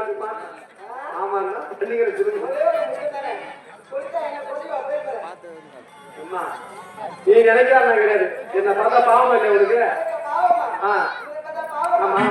இருக்குமா ஆமாங்க நீங்க சொல்லுங்க. நீ நினைக்கிறா நான் கிடையாது. என்ன பார்த்தா பாவம் இல்லை உனக்கு? ஆமா.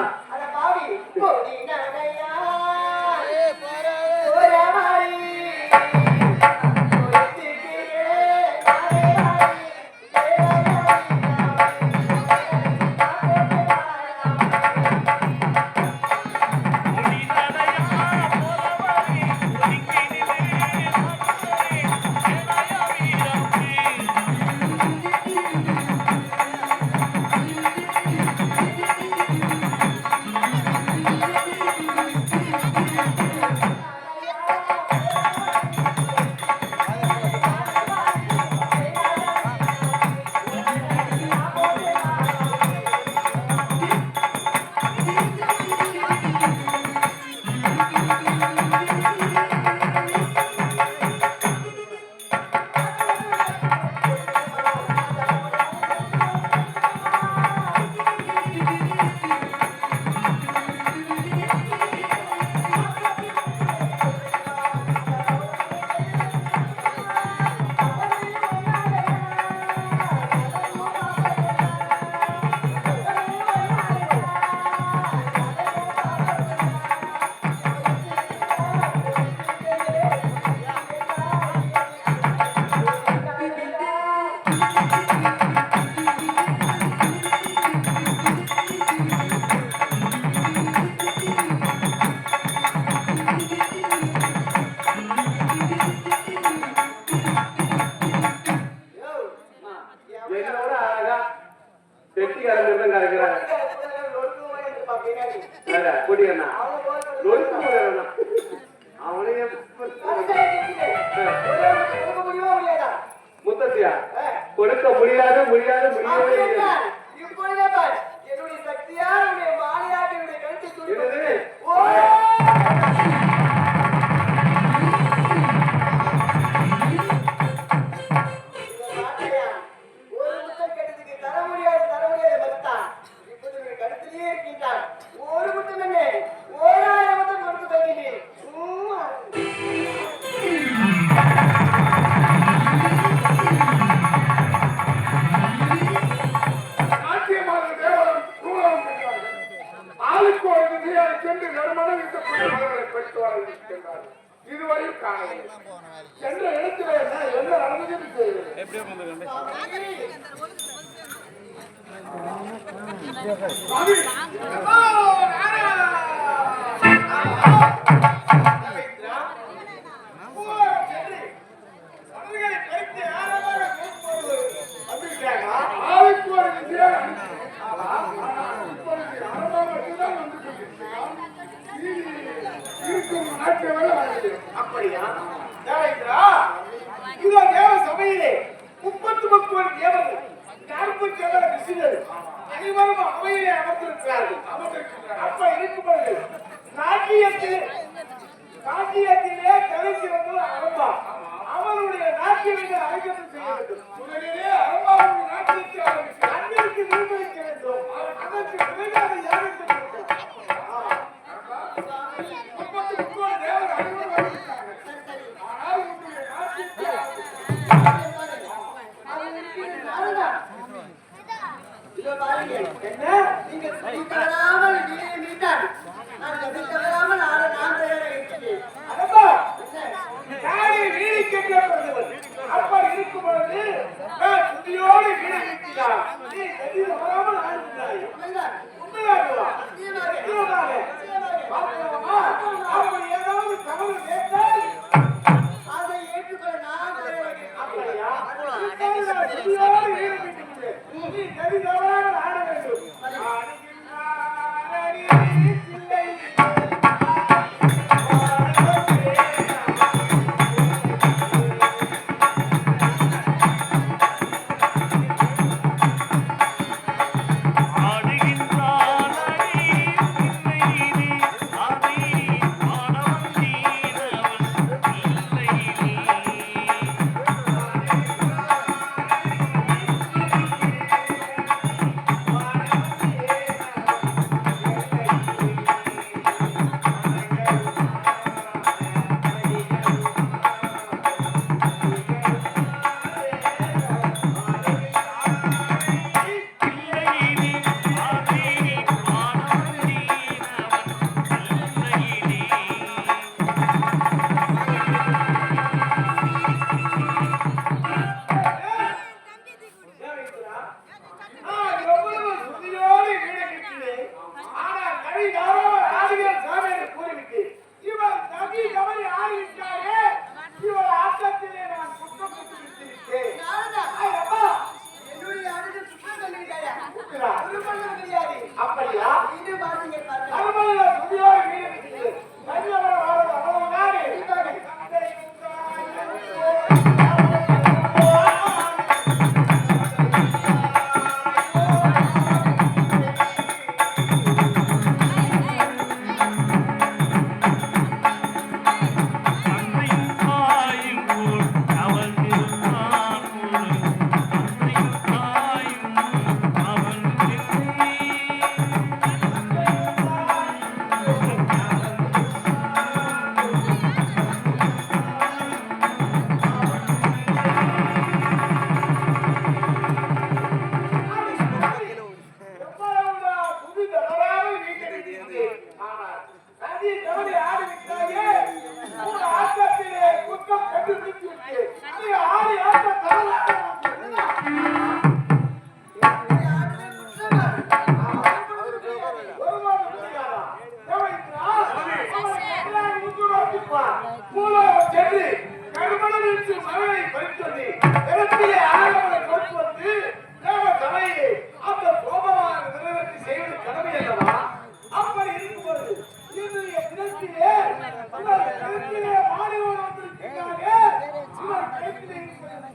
கொடியண்ணா அவனையே முத்தத்தியா? கொடுக்க முடியாது முடியாது முடியவே முடியாது. சென்று நறுமணம் வீசக்கூடிய மலர்களை பெற்று வர. இதுவரையும் காணவில்லை. சென்ற இடத்துல என்ன என்ன தெரியவில்லை. வரை வரவில்லை. அப்படியா? தேவேந்திரா இதோ தேவ சபையிலே. முப்பத்து முப்பது தேவர்கள் நாற்பத்தி ஏழு ரிஷிகள் அனைவரும் அவையிலே அமர்ந்திருக்கிறார்கள். அமர்ந்திருக்கிறார். அப்ப நாட்டியத்தில் நாட்டியத்திலே தலை சிறந்தது அரம்பா. அவருடைய நாட்டியத்தை அரங்கத்தில் செய்ய வேண்டும். முதலிலே நாட்டியத்தை ஆரம்பித்தார். அன்னைக்கு நிர்ணயிக்க வேண்டும். அதற்கு பிறகு அதை யாருக்கு Hey, எப்படி ஆடுகிறாயே உன் ஆட்டத்திலே குற்றம் கண்டுபிடித்து ஆடி ஆட்ட தவறாக மூலம் உங்கள் கருத்திலே ஆடி வராத்திருக்கிறார்கள் உங்கள் கருத்திலே இருக்கிறது